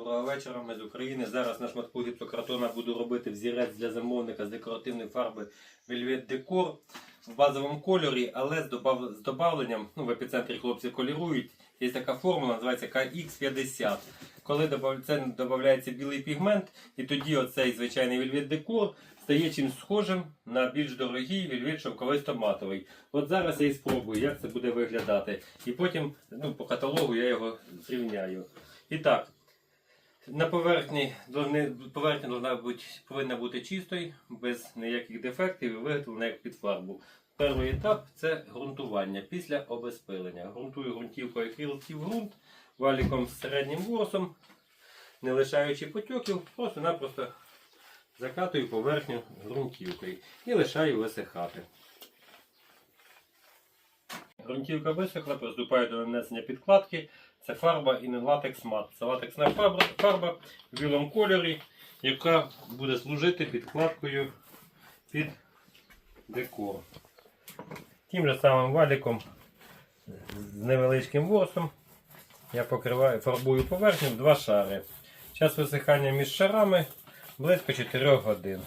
Доброго вечора, ми з України. Зараз на шматку гіпсокартона буду робити взірець для замовника з декоративної фарби Velvet Decor в базовому кольорі, але з, добавленням, ну в епіцентрі хлопці колірують. Є така формула, називається KX50. Коли це додається білий пігмент, і тоді оцей звичайний Velvet Decor стає чимось схожим на більш дорогий Velvet шовковий томатовий. От зараз я і спробую, як це буде виглядати. І потім ну, по каталогу я його зрівняю. І так, на поверхні поверхня должна бути, повинна бути чистою, без ніяких дефектів і виготовлена як під фарбу. Перший етап це ґрунтування після обезпилення. Грунтую ґрунтівкою крілків ґрунт валіком з середнім ворсом, не лишаючи потьоків, просто-напросто закатую поверхню ґрунтівкою і лишаю висихати. Ґрунтівка висохла, приступаю до нанесення підкладки. Це фарба і не латекс мат. Це латексна фарба, фарба в білому кольорі, яка буде служити підкладкою під декор. Тим же самим валіком з невеличким ворсом я покриваю, фарбую поверхню в два шари. Час висихання між шарами близько 4 годин.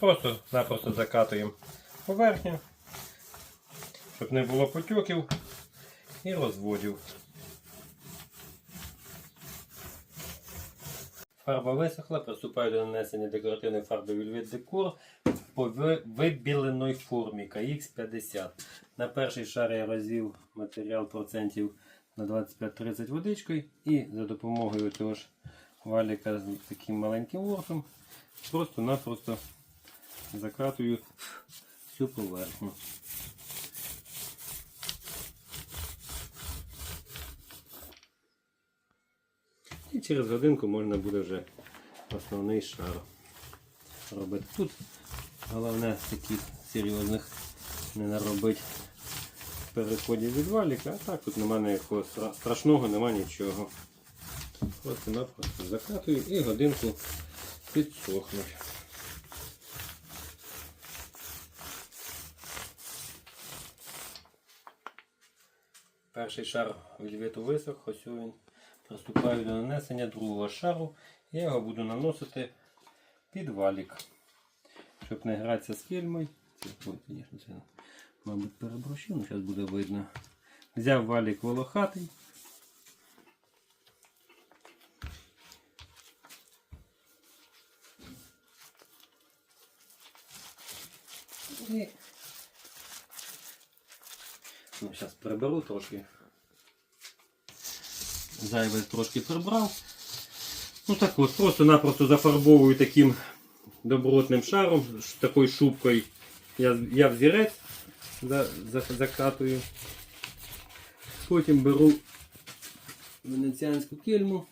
Просто-напросто закатуємо поверхню, щоб не було потьоків і розводів. Фарба висохла, приступаю до нанесення декоративної фарби Velvet Decor по ви- вибіленій формі KX50. На перший шар я розвів матеріал процентів на 25-30 водичкою і за допомогою цього ж валіка з таким маленьким ворсом просто-напросто закатую всю поверхню. І через годинку можна буде вже основний шар робити. Тут головне таких серйозних не наробити переходів від валіка, а так тут немає ніякого страшного, немає нічого. Просто напросто закатую і годинку підсохнуть. Перший шар вільвету висох, ось він. Приступаю до нанесення другого шару. Я його буду наносити під валік. Щоб не гратися з фільмою. Це, звісно, це, мабуть, перебрущив, але зараз буде видно. Взяв валік волохатий. І... Ну, зараз приберу трошки. Зайве трошки прибрав. Ну так от, просто-напросто зафарбовую таким добротним шаром, такою шубкою. Я, я взірець за, за, закатую. Потім беру венеціанську кельму.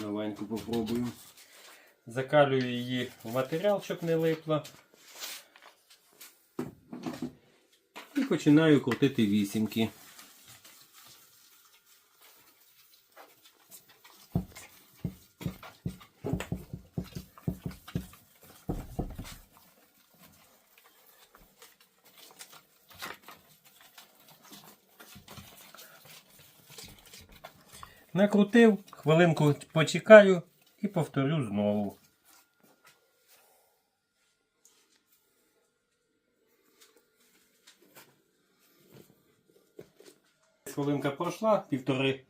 Новеньку попробую. Закалюю її в матеріал, щоб не липла. І починаю крутити вісімки. Накрутив, хвилинку почекаю і повторю знову. Хвилинка пройшла, півтори.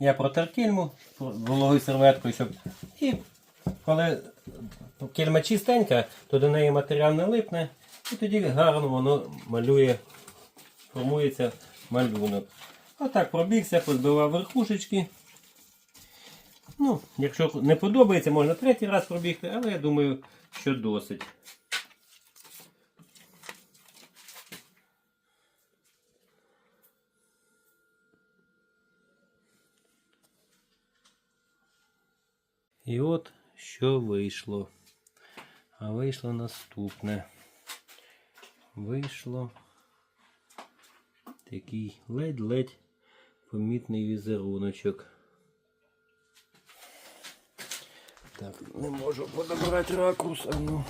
Я протер кільму вологою серветкою, щоб. І коли кільма чистенька, то до неї матеріал не липне, і тоді гарно воно малює, формується малюнок. Отак пробігся, позбивав верхушечки. Ну, якщо не подобається, можна третій раз пробігти, але я думаю, що досить. І от що вийшло. А вийшло наступне. Вийшло такий ледь-ледь помітний візеруночок. Так, не можу подобрати ракурс, а ну.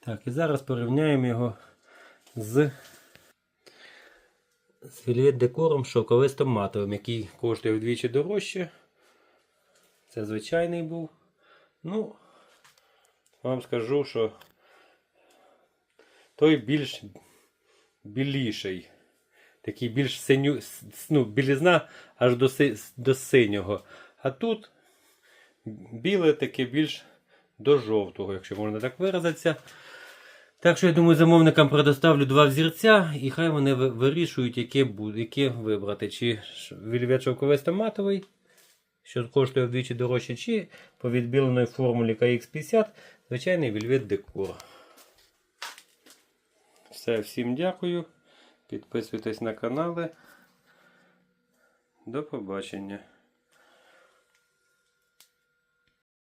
Так, і зараз порівняємо його з, з Velvet декором шовковистом матовим, який коштує вдвічі дорожче. Це звичайний був. Ну, вам скажу, що той більш біліший. Такий більш синю, ну, білізна аж до, до синього. А тут біле таке більш до жовтого, якщо можна так виразитися. Так що я думаю, замовникам предоставлю два взірця, і хай вони вирішують, яке, яке вибрати. Чи вільвет шовковисто що коштує вдвічі дорожче, чи по відбіленої формулі KX50 звичайний вільвет декор. Все, всім дякую. Підписуйтесь на канали. До побачення.